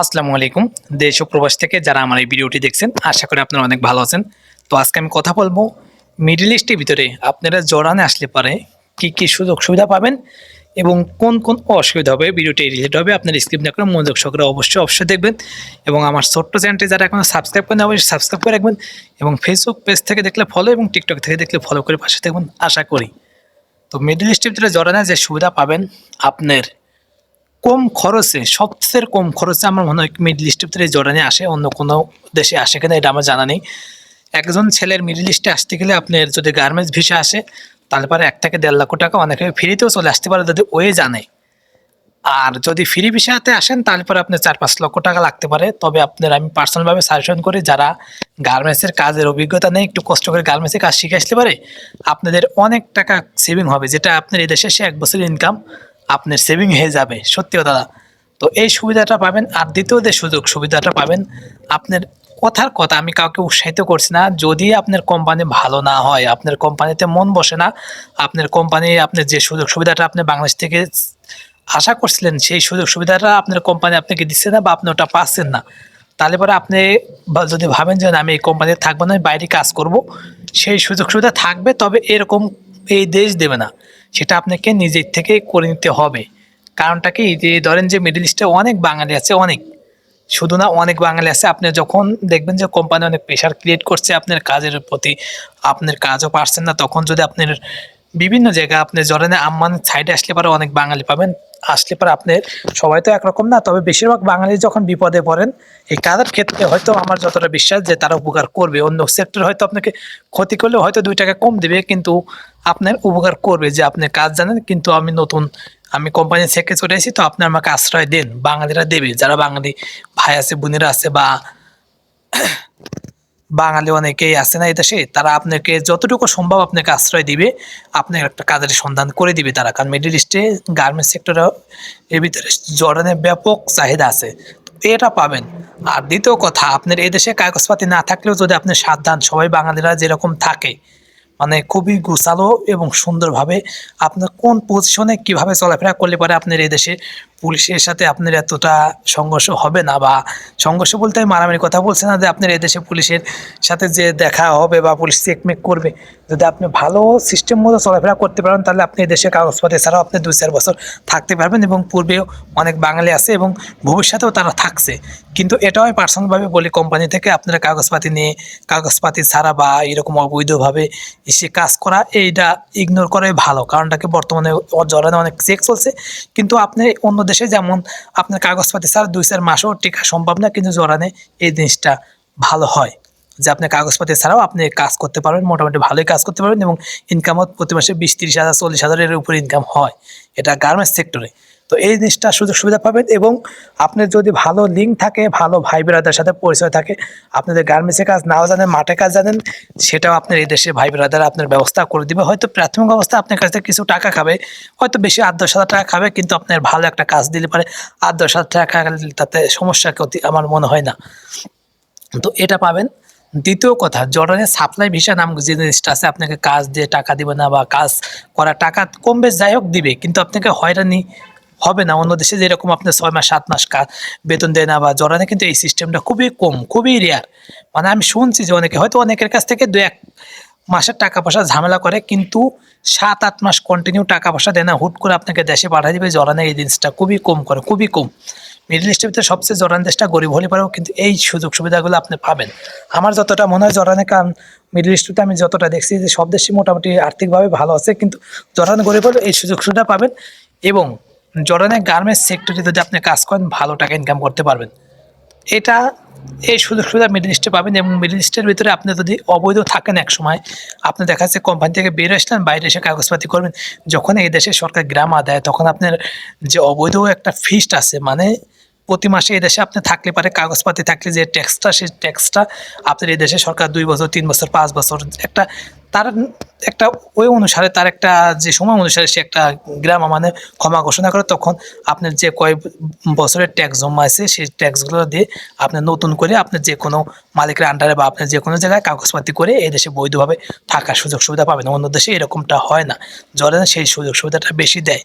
আসসালামু আলাইকুম। দেশ ও প্রবাস থেকে যারা আমার এই ভিডিওটি দেখছেন, আশা করি আপনারা অনেক ভালো আছেন। তো আজকে আমি কথা বলব মিডিল ইস্টের ভিতরে আপনারা জড়ানে আসলে পারে কি কি সুযোগ সুবিধা পাবেন এবং কোন কোন অসুবিধা হবে, ভিডিওটি রিলেটেড হবে, আপনার স্ক্রিপ্ট না করে মনোযোগ সহকারে অবশ্যই অবশ্যই দেখবেন। এবং আমার ছোট্ট চ্যানেলটি যারা এখন সাবস্ক্রাইব করেন অবশ্যই সাবস্ক্রাইব করে রাখবেন এবং ফেসবুক পেজ থেকে দেখলে ফলো এবং টিকটক থেকে দেখলে ফলো করে পাশে থাকবেন, আশা করি। তো মিডিল ইস্টের ভিতরে জড়ানে যে সুবিধা পাবেন আপনার কম খরচে, সবচেয়ে কম খরচে আমার মনে হয় মিডল ইস্টের ভিতরে জর্ডানে আসে, অন্য কোনো দেশে আসে কিনা এটা আমার জানা নেই। একজন ছেলের মিডল ইস্টে আসতে গেলে আপনার যদি গার্মেন্টস ভিসা আসে, তাহলে পরে এক থেকে দেড় লক্ষ টাকা অনেকে ফ্রিতেও চলে আসতে পারে যদি ওয়ে জানে। আর যদি ফ্রি ভিসাতে আসেন, তাহলে পরে আপনার চার পাঁচ লক্ষ টাকা লাগতে পারে। তবে আপনার আমি পার্সোনালভাবে সাজেশন করি, যারা গার্মেন্টসের কাজের অভিজ্ঞতা নেই, একটু কষ্ট করে গার্মেন্টসের কাজ শিখে আসতে পারে, আপনাদের অনেক টাকা সেভিং হবে, যেটা আপনার এই দেশে এসে এক বছরের ইনকাম আপনার সেভিং হয়ে যাবে। সত্যিও দাদা তো এই সুবিধাটা পাবেন আর দ্বিতীয় যে সুযোগ, সুবিধাটা পাবেন আপনার কথার কথা আমি কাউকে উৎসাহিত করছি না। যদি আপনার কোম্পানি ভালো না হয়, আপনার কোম্পানিতে মন বসে না, আপনার কোম্পানি আপনার যে সুযোগ সুবিধাটা আপনি বাংলাদেশ থেকে আশা করছিলেন, সেই সুযোগ সুবিধাটা আপনার কোম্পানি আপনাকে দিচ্ছে না বা আপনি ওটা পাচ্ছেন না। তাহলে পরে আপনি যদি ভাবেন যে আমি এই কোম্পানিতে থাকব না, আমি বাইরে কাজ করব, সেই সুযোগ সুবিধা থাকবে, তবে এরকম এই দেশ দেবে না। সেটা আপনাকে নিজের থেকে করে নিতে হবে। কারণটা কি? যে ধরেন যে মিডিল ইস্টে অনেক বাঙালি আছে, অনেক। শুধু না, অনেক বাঙালি আছে। আপনি যখন দেখবেন যে কোম্পানি অনেক প্রেশার ক্রিয়েট করছে আপনার কাজের প্রতি, আপনার কাজও পারছেন না, তখন যদি আপনার বিভিন্ন জায়গায় আপনি জরেনে আম্মান সাইডে আসলে পরে অনেক বাঙালি পাবেন। আসলে পরে আপনার সবাই তো একরকম না, তবে বেশিরভাগ বাঙালি যখন বিপদে পড়েন, এই কাজের ক্ষেত্রে হয়তো আমার যতটা বিশ্বাস যে তারা উপকার করবে। অন্য সেক্টর হয়তো আপনাকে ক্ষতি করলে হয়তো দুই টাকা কম দেবে, কিন্তু আপনার উপকার করবে যে আপনি কাজ জানেন, কিন্তু আমি নতুন, আমি কোম্পানি থেকে চলে এসেছি, তো আপনি আমাকে আশ্রয় দেন, বাঙালিরা দেবে। যারা বাঙালি ভাই আছে, বোনেরা আছে বা বাঙালি অনেকেই আছে না এই দেশে, তারা আপনাকে যতটুকু সম্ভব আপনাকে আশ্রয় দিবে আপনার একটা কাজের সন্ধান করে দিবে তারা। কারণ মিডিল ইস্টে গার্মেন্টস সেক্টরে এর ভিতরে জর্ডানের ব্যাপক চাহিদা আছে। এটা পাবেন। আর দ্বিতীয় কথা, আপনার এই দেশে কাগজপাতি না থাকলেও যদি আপনি সাবধান সবাই বাঙালিরা যেরকম থাকে মানে খুবই গুছালো এবং সুন্দরভাবে আপনার কোন পজিশনে কীভাবে চলাফেরা করলে পরে আপনার এই দেশে পুলিশের সাথে আপনার এতটা সংঘর্ষ হবে না বা সংঘর্ষ বলতে আমি মারামারি কথা বলছি না যে আপনার এদেশে পুলিশের সাথে যে দেখা হবে বা পুলিশ চেকমেক করবে। যদি আপনি ভালো সিস্টেম মতো চলাফেরা করতে পারেন, তাহলে আপনি এদেশে দেশে কাগজপত্র ছাড়াও আপনি দুই চার বছর থাকতে পারবেন এবং পূর্বেও অনেক বাঙালি আছে এবং ভবিষ্যতেও তারা থাকছে। কিন্তু এটাও পার্সোনালভাবে বলি কোম্পানি থেকে আপনারা কাগজপাতি নিয়ে, কাগজপাতি ছাড়া বা এরকম অবৈধভাবে এসে কাজ করা, এইটা ইগনোর করাই ভালো। কারণটাকে বর্তমানে অনেক চেক চলছে। কিন্তু আপনি অন্য দেশে যেমন আপনার কাগজপাতি ছাড়া দুই চার মাসও টিকা সম্ভব না, কিন্তু জোরানে এই জিনিসটা ভালো হয়। যে আপনি কাগজপাতি ছাড়াও আপনি কাজ করতে পারবেন, মোটামুটি ভালোই কাজ করতে পারবেন এবং ইনকামও প্রতি মাসে বিশ, তিরিশ হাজার, চল্লিশ হাজারের উপরে ইনকাম হয়। এটা গার্মেন্টস সেক্টরে তো এই জিনিসটা সুযোগ সুবিধা পাবেন এবং আপনার যদি ভালো লিঙ্ক থাকে, ভালো ভাই ব্রাদার সাথে পরিচয় থাকে, আপনাদের গার্মেন্টসের কাজ নাও জানেন মাঠে কাজ জানেন, সেটাও আপনার এই দেশের ভাই ব্রাদার আপনার ব্যবস্থা করে দিবে। হয়তো প্রাথমিক অবস্থা আপনার কাছ থেকে কিছু টাকা খাবে, হয়তো বেশি আট দশ হাজার টাকা খাবে, কিন্তু আপনার ভালো একটা কাজ দিলে পারে। আট দশ হাজার টাকা তাতে সমস্যা ক্ষতি আমার মনে হয় না। তো এটা পাবেন। দ্বিতীয় কথা, জর্ডানের সাপ্লাই ভিসা নাম যে জিনিসটা আছে, আপনাকে কাজ দিয়ে টাকা দিবে না বা কাজ করা টাকা কম বেশ যাই হোক দিবে, কিন্তু আপনাকে হয়রানি হবে না। অন্য দেশে যেরকম আপনার ছয় মাস, সাত মাস কাজ বেতন দেয় না বা জর্ডানে কিন্তু এই সিস্টেমটা খুবই কম, খুবই রেয়ার মানে আমি শুনছি যে অনেকে, হয়তো অনেকের কাছ থেকে দু এক মাসের টাকা পয়সা ঝামেলা করে, কিন্তু সাত, আট মাস কন্টিনিউ টাকা পয়সা দেয় না। হুট করে আপনাকে দেশে পাঠিয়ে দিবে জরানে এই জিনিসটা খুবই কম করে, খুবই কম। মিডল ইস্টের ভিতরে সবচেয়ে জরান দেশটা গরিব হলে পারেও কিন্তু এই সুযোগ সুবিধাগুলো আপনি পাবেন। আমার যতটা মনে হয় জরানে কারণ মিডল ইস্টে আমি যতটা দেখছি যে সব দেশই মোটামুটি আর্থিকভাবে ভালো আছে, কিন্তু জরান গরিব হলে এই সুযোগ সুবিধা পাবেন এবং জরানে গার্মেন্টস সেক্টরে যদি আপনি কাজ করেন, ভালো টাকা ইনকাম করতে পারবেন। এটা, এই সুযোগ সুবিধা মিডল ইস্টে পাবেন এবং মিডল ইস্টের ভিতরে আপনি যদি অবৈধ থাকেন এক সময় আপনি দেখা যাচ্ছে কোম্পানি থেকে বের আসলেন, বাইরে এসে কাগজপাতি করবেন। যখন এই দেশে সরকার গ্রামা দেয় তখন আপনার যে অবৈধ একটা ফিস্ট আছে মানে প্রতি মাসে এই দেশে আপনি থাকলে পারে কাগজপাতি থাকলে যে ট্যাক্সটা সেই ট্যাক্সটা আপনার এই দেশে সরকার দুই বছর, তিন বছর, পাঁচ বছর, একটা তার একটা ওই অনুসারে, তার একটা যে সময় অনুসারে সে একটা গ্রাম মানে ক্ষমা ঘোষণা করে, তখন আপনার যে কয় বছরের ট্যাক্স জমা আছে সেই ট্যাক্সগুলো দিয়ে আপনি নতুন করে আপনি যে কোনো মালিকের আন্ডারে বা আপনার যে কোনো জায়গায় কাগজপাতি করে এই দেশে বৈধভাবে থাকার সুযোগ সুবিধা পাবেন। অন্য দেশে এরকমটা হয় না। জলে সেই সুযোগ সুবিধাটা বেশি দেয়।